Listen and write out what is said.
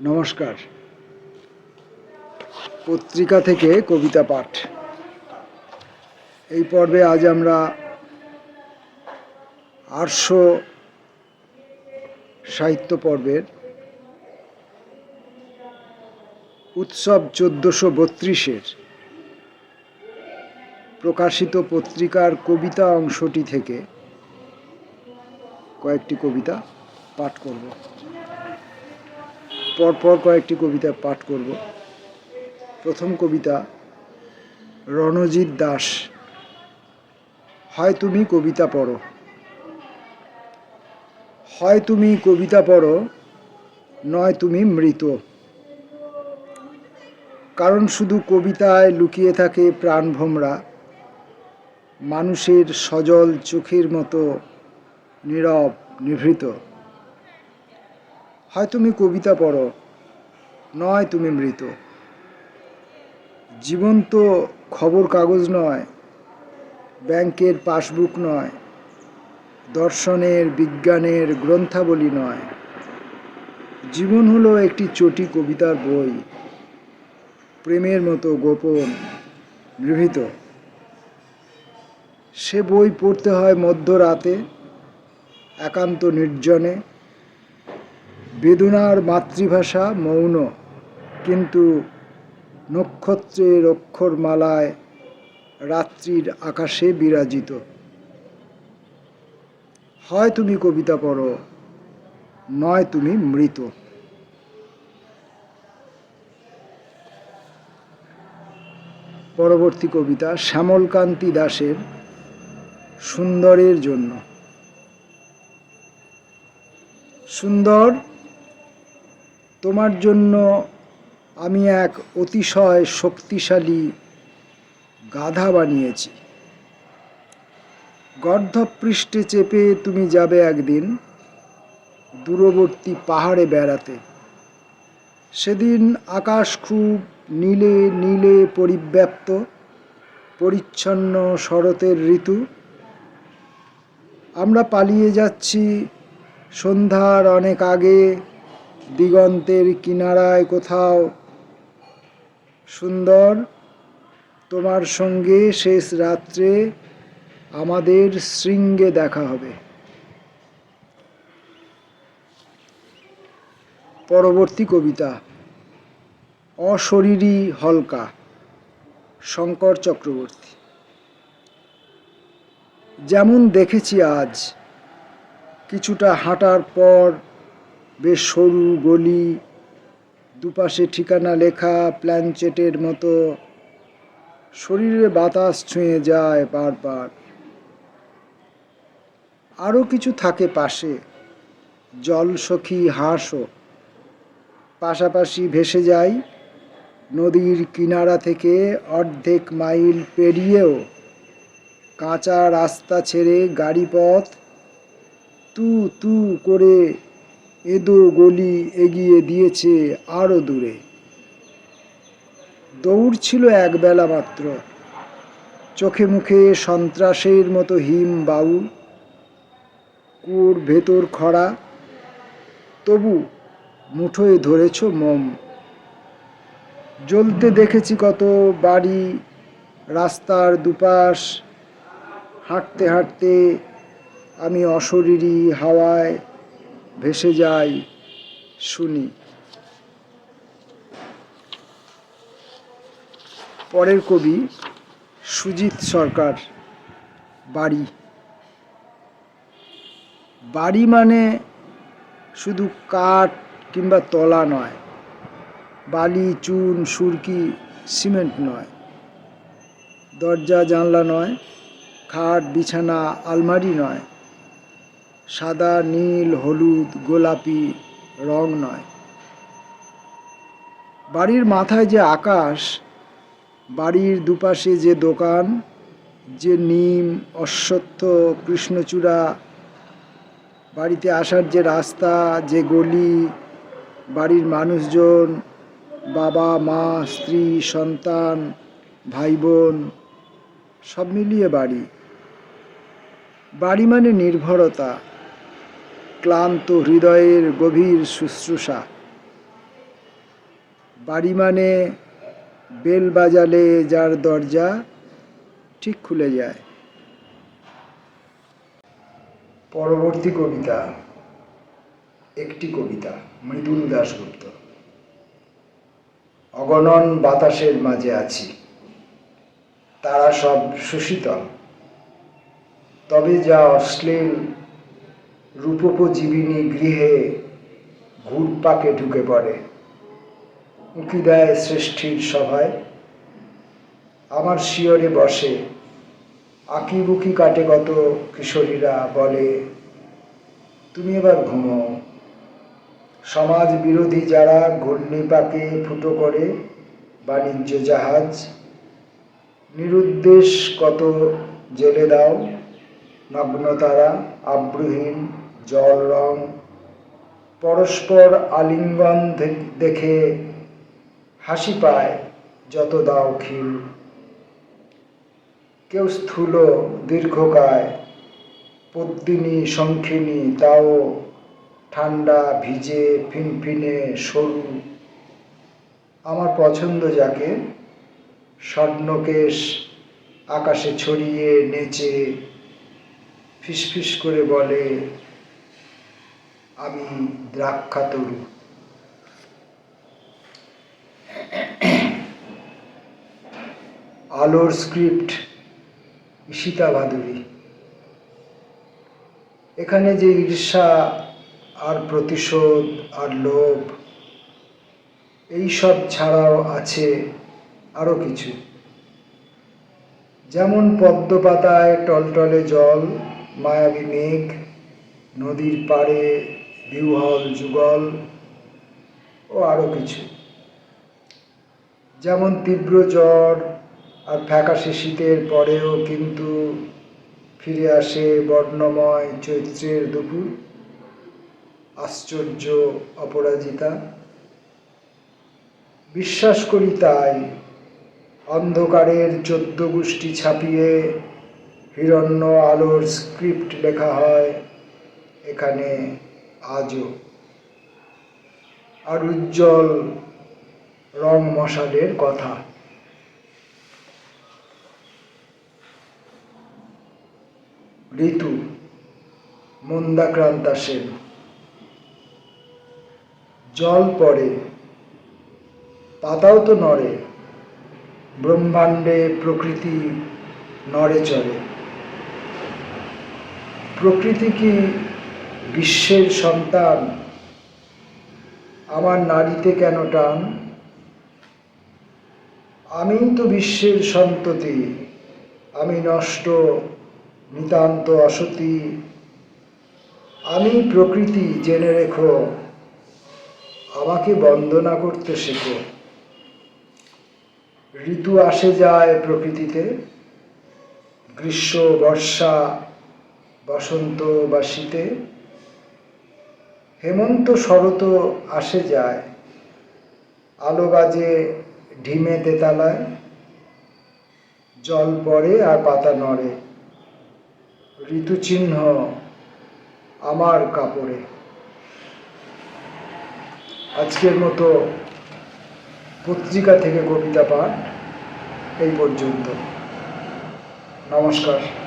নমস্কার। পত্রিকা থেকে কবিতা পাঠ। এই পর্বে আজ আমরা আটশো সাহিত্য পর্বের উৎসব চোদ্দোশো বত্রিশের প্রকাশিত পত্রিকার কবিতা অংশটি থেকে কয়েকটি কবিতা পাঠ করব। পরপর কয়েকটি কবিতা পাঠ করব। প্রথম কবিতা, রণজিৎ দাস, হয় তুমি কবিতা পড়ো। হয় তুমি কবিতা পড়ো, নয় তুমি মৃত। কারণ শুধু কবিতায় লুকিয়ে থাকে প্রাণভোমরা মানুষের সজল চোখের মতো নীরব নিভৃত। হয় তুমি কবিতা পড়ো, নয় তুমি মৃত। জীবন তো খবর কাগজ নয়, ব্যাংকের পাসবুক নয়, দর্শনের, বিজ্ঞানের গ্রন্থাবলী নয়। জীবন হলো একটি চটি কবিতার বই, প্রেমের মতো গোপন, গৃহীত। সে বই পড়তে হয় মধ্যরাতে, একান্ত নির্জনে বেদনার মাতৃভাষা মৌন, কিন্তু নক্ষত্রের অক্ষরমালায় রাত্রির আকাশে বিরাজিত। হয় তুমি কবিতা পড়ো, নয় তুমি মৃত। পরবর্তী কবিতা শ্যামলকান্তি দাসের সুন্দরের জন্য। সুন্দর তোমার জন্য আমি এক অতিশয় শক্তিশালী গাধা বানিয়েছি। গর্ধপৃষ্ঠে চেপে তুমি যাবে একদিন দূরবর্তী পাহাড়ে বেড়াতে। সেদিন আকাশ খুব নীলে নীলে পরিব্যাপ্ত, পরিচ্ছন্ন শরতের ঋতু। আমরা পালিয়ে যাচ্ছি সন্ধ্যার অনেক আগে দিগন্তের কিনারায় কোথাও। সুন্দর, তোমার সঙ্গে শেষ রাত্রে আমাদের শৃঙ্গে দেখা হবে। পরবর্তী কবিতা, অশরীরী হলকা, শঙ্কর চক্রবর্তী। যেমন দেখেছি আজ, কিছুটা হাঁটার পর বেশ সরু গলি, দুপাশে ঠিকানা লেখা প্ল্যানচেটের মতো। শরীরে বাতাস ছুঁয়ে যায় বারবার। আরও কিছু থাকে পাশে। জলসখী হাঁসও। পাশাপাশি ভেসে যায় নদীর কিনারা থেকে অর্ধেক মাইল পেরিয়েও। কাঁচা রাস্তা ছেড়ে গাড়িপথ তু তু করে এদো গলি এগিয়ে দিয়েছে আরও দূরে। দৌড় ছিল একবেলা মাত্র। চোখে মুখে সন্ত্রাসের মতো হিম বাউ কুয়োর ভেতর খরা। তবু মুঠোয় ধরেছ মম। জ্বলতে দেখেছি কত বাড়ি, রাস্তার দুপাশ। হাঁটতে হাঁটতে আমি অশরীরী হাওয়ায় ভেসে যাই, শুনি। পরের কবি সুজিত সরকার, বাড়ি। বাড়ি মানে শুধু কাঠ কিংবা তলা নয়, বালি, চুন, সুরকি, সিমেন্ট নয়। দরজা, জানলা নয়, খাট, বিছানা, আলমারি নয়। সাদা, নীল, হলুদ, গোলাপি রং নয়। বাড়ির মাথায় যে আকাশ, বাড়ির দুপাশে যে দোকান, যে নিম, অশ্বত্থ, কৃষ্ণচূড়া, বাড়িতে আসার যে রাস্তা, যে গলি, বাড়ির মানুষজন, বাবা, মা, স্ত্রী, সন্তান ভাই বোন সব মিলিয়ে বাড়ি। বাড়ি মানে নির্ভরতা। ক্লান্ত হৃদয়ের গভীর শুশ্রূষা। বাড়ি মানে বেল বাজালে যার দরজা ঠিক খুলে যায়। পরবর্তী কবিতা, একটি কবিতা, মৃদুল দাশগুপ্ত। অগণন বাতাসের মাঝে আছি। তারা সব সুশীতল তবে যা অশ্লীল রূপোপজীবিনী গৃহে ঘুরপাকে ঢুকে পড়ে। উঁকি দেয় সৃষ্টির সভায় আমার শিয়রে বসে। আঁকিবুকি কাটে কত কিশোরীরা বলে, তুমি এবার ঘুমো। সমাজ বিরোধী যারা ঘূর্ণিপাকে ফুটো করে বাণিজ্য জাহাজ, নিরুদ্দেশ কত জেলে দাও। নগ্নতারা আব্রুহীন জল রং, পরস্পর আলিঙ্গন দেখে হাসি পায় যত দাও খিল কেউ স্থূল দীর্ঘকায়, পদ্মিনী, শঙ্খিনী, তাও ঠান্ডা ভিজে ফিনফিনে সরু। আমার পছন্দ যাকে, স্বর্ণকেশ আকাশে ছড়িয়ে নেচে, ফিসফিস করে বলে আমি দ্রাক্ষা তরু আলোর স্ক্রিপ্ট ঈশিতা ভাদুরী। এখানে যে ঈর্ষা আর প্রতিশোধ আর লোভ, এই সব ছাড়াও আছে আরও কিছু। যেমন পদ্ম পাতায় টলটলে জল, মায়াবী মেঘ নদীর পাড়ে বিহ্বল যুগল ও আরও কিছু। যেমন তীব্র জ্বর আর ফ্যাকাশে শীতের পরেও কিন্তু ফিরে আসে বর্ণময় চৈত্রের দুপুর। আশ্চর্য অপরাজিতা। বিশ্বাস করি তাই, অন্ধকারের চোদ্দ গোষ্ঠী ছাপিয়ে হিরণ্য আলোর স্ক্রিপ্ট লেখা হয়। এখানে আজও আর উজ্জ্বল রং মশালের কথা। ঋতু, মন্দাক্রান্তা সেন। জল পড়ে, পাতাও তো নড়ে, ব্রহ্মাণ্ডে প্রকৃতি নড়ে চড়ে। প্রকৃতি কি বিশ্বের সন্তান, আমার নারীতে কেন টান? আমি তো বিশ্বের সন্ততি, আমি নষ্ট, নিতান্ত অসতি। আমি প্রকৃতি, জেনে রেখো। আমাকে বন্দনা করতে শেখো। ঋতু আসে যায় প্রকৃতিতে, গ্রীষ্ম, বর্ষা, বসন্ত বা শীতে হেমন্ত শরত আসে যায়। আলো বাজে ঢিমে তেতালায়। জল পড়ে আর পাতা নড়ে। ঋতুচিহ্ন আমার কাপড়ে। আজকের মতো পত্রিকা থেকে কবিতা পাঠ এই পর্যন্ত। নমস্কার।